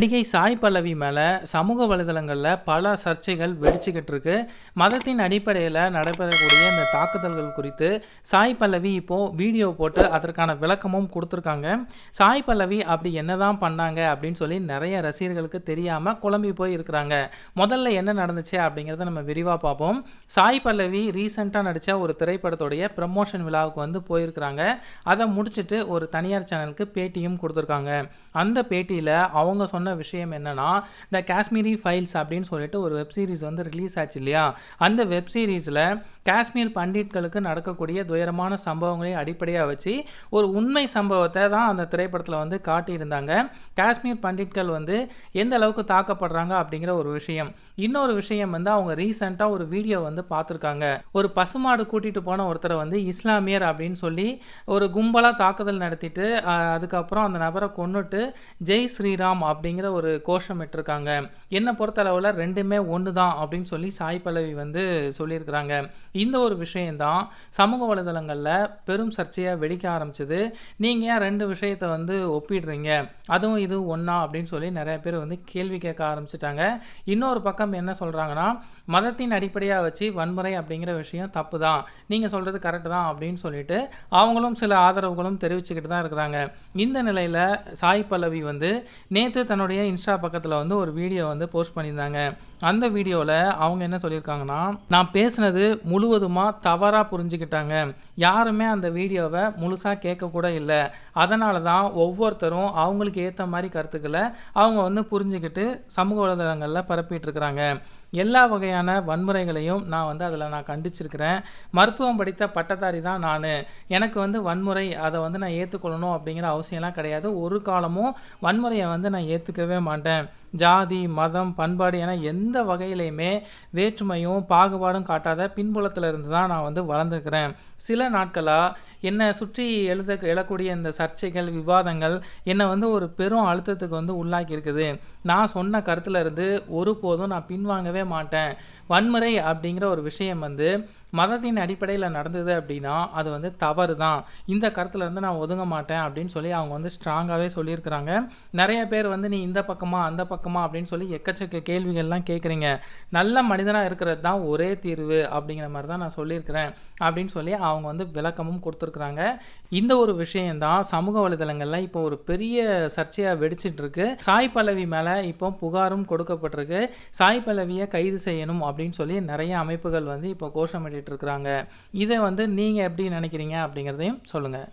நடிகை சாய் பல்லவி மேலே சமூக வலைதளங்களில் பல சர்ச்சைகள் வெடிச்சுக்கிட்டு இருக்கு மதத்தின் அடிப்படையில் நடைபெறக்கூடிய இந்த தாக்குதல்கள் குறித்து சாய் பல்லவி இப்போது வீடியோ போட்டு அதற்கான விளக்கமும் கொடுத்துருக்காங்க. சாய் பல்லவி அப்படி என்னதான் பண்ணாங்க அப்படின்னு சொல்லி நிறைய ரசிகர்களுக்கு தெரியாமல் குழம்பி போய் இருக்கிறாங்க. முதல்ல என்ன நடந்துச்சு அப்படிங்கிறத நம்ம விரிவாக பார்ப்போம். சாய் பல்லவி ரீசெண்டாக நடித்த ஒரு திரைப்படத்துடைய ப்ரமோஷன் விழாவுக்கு வந்து போயிருக்கிறாங்க. அதை முடிச்சுட்டு ஒரு தனியார் சேனலுக்கு பேட்டியும் கொடுத்துருக்காங்க. அந்த பேட்டியில் அவங்க சொன்ன விஷயம் என்னென்னா த காஷ்மீரி ஃபைல்ஸ் அப்படின்னு சொல்லிட்டு ஒரு வெப் சீரிஸ் வந்து ரிலீஸ் ஆச்சு இல்லையா? அந்த வெப் சீரிஸில் காஷ்மீர் பண்டிட்களுக்கு நடக்கக்கூடிய துயரமான சம்பவங்களை அடிப்படையாக வச்சு ஒரு உண்மை சம்பவத்தை தான் அந்த திரைப்படத்தில் வந்து காட்டியிருந்தாங்க. காஷ்மீர் பண்டிட்கள் வந்து எந்த அளவுக்கு தாக்கப்படுறாங்க அப்படிங்கிற ஒரு விஷயம். இன்னொரு விஷயம் வந்து அவங்க ரீசெண்டாக ஒரு வீடியோ வந்து பார்த்துருக்காங்க. ஒரு பசுமாடு கூட்டிகிட்டு போன ஒருத்தரை வந்து இஸ்லாமியர் அப்படின்னு சொல்லி ஒரு கும்பலாக தாக்குதல் நடத்திட்டு அதுக்கப்புறம் அந்த நபரை கொண்டுட்டு ஜெய் ஸ்ரீராம் அப்படிங்கிற ஒரு கோஷம் இட்டிருக்காங்க என்னை பொறுத்தளவில் ரெண்டுமே ஒன்று தான் அப்படின்னு சொல்லி சாய் பல்லவி வந்து சொல்லியிருக்கிறாங்க. இந்த ஒரு விஷயந்தான் சமூக வலைதளங்களில் பெரும் சர்ச்சையாக வெடிக்க ஆரம்பிச்சது. நீங்கள் ஏன் ரெண்டு விஷயத்தை வந்து ஒப்பிடுறீங்க? அதுவும் இது ஒன்றா அப்படின்னு சொல்லி நிறைய பேர் வந்து கேள்வி கேட்க ஆரம்பிச்சிட்டாங்க. இன்னொரு பக்கம் என்ன சொல்கிறாங்கன்னா மதத்தின் அடிப்படையாக வச்சு வன்முறை அப்படிங்கிற விஷயம் தப்பு தான் நீங்கள் சொல்கிறது கரெக்டு தான் அப்படின்னு சொல்லிட்டு அவங்களும் சில ஆதரவுகளும் தெரிவிச்சுக்கிட்டு தான் இருக்கிறாங்க. இந்த நிலையில் சாய் பல்லவி வந்து நேற்று தன்னுடைய இன்ஸ்டா பக்கத்தில் வந்து ஒரு வீடியோ வந்து போஸ்ட் பண்ணியிருந்தாங்க. அந்த வீடியோவில் அவங்க என்ன சொல்லியிருக்காங்கன்னா நான் பேசுனது முழுவதுமாக தவறாக புரிஞ்சுக்கிட்டாங்க. யாருமே அந்த வீடியோவை முழுசாக கேட்கக்கூட இல்லை. அதனால தான் ஒவ்வொருத்தரும் அவங்களுக்கு ஏற்ற மாதிரி கருத்துக்களை அவங்க வந்து புரிஞ்சுக்கிட்டு சமூக வலைதளங்களில் பரப்பிட்டு இருக்கிறாங்க. எல்லா வகையான வன்முறைகளையும் நான் வந்து அதில் நான் கண்டிச்சிருக்கிறேன். மருத்துவம் படித்த பட்டதாரி தான் நான். எனக்கு வந்து வன்முறை அதை வந்து நான் ஏற்றுக்கொள்ளணும் அப்படிங்கிற அவசியம்லாம் கிடையாது. ஒரு காலமும் வன்முறையை வந்து நான் ஏற்றுக்கவே மாட்டேன். ஜாதி மதம் பண்பாடு என எந்த வகையிலையுமே வேற்றுமையும் பாகுபாடும் காட்டாத பின்புலத்தில் இருந்து தான் நான் வந்து வளர்ந்துருக்கிறேன். சில நாட்களாக என்னை சுற்றி எழுத எழக்கூடிய இந்த சர்ச்சைகள் விவாதங்கள் என்னை வந்து ஒரு பெரும் அழுத்தத்துக்கு வந்து உள்ளாக்கி இருக்குது நான் சொன்ன கருத்துலேருந்து ஒருபோதும் நான் பின்வாங்கவே மாட்டேன். வன்முறை அப்படிங்கிற ஒரு விஷயம் வந்து மதத்தின் அடிப்படையில் நடந்தது அப்படின்னா அது வந்து தவறு தான் இந்த கருத்துலேருந்து நான் ஒதுங்க மாட்டேன் அப்படின்னு சொல்லி அவங்க வந்து ஸ்ட்ராங்காகவே சொல்லியிருக்கிறாங்க. நிறைய பேர் வந்து நீ இந்த பக்கமாக அந்த பக்கமாக அப்படின்னு சொல்லி எக்கச்சக்க கேள்விகள்லாம் கேட்குறீங்க. நல்ல மனிதனாக இருக்கிறது தான் ஒரே தீர்வு அப்படிங்கிற மாதிரி தான் நான் சொல்லியிருக்கிறேன் அப்படின்னு சொல்லி அவங்க வந்து விளக்கமும் கொடுத்துருக்குறாங்க. இந்த ஒரு விஷயந்தான் சமூக வலைதளங்களில் இப்போ ஒரு பெரிய சர்ச்சையாக வெடிச்சிட்டு இருக்கு. சாய் பல்லவி மேலே இப்போ புகாரும் கொடுக்கப்பட்டிருக்கு. சாய் பல்லவியை கைது செய்யணும் அப்படின்னு சொல்லி நிறைய அமைப்புகள் வந்து இப்போ கோஷமிட்டு இருக்கிறாங்க. இதை வந்து நீங்கள் எப்படி நினைக்கிறீங்க அப்படிங்கிறதையும் சொல்லுங்கள்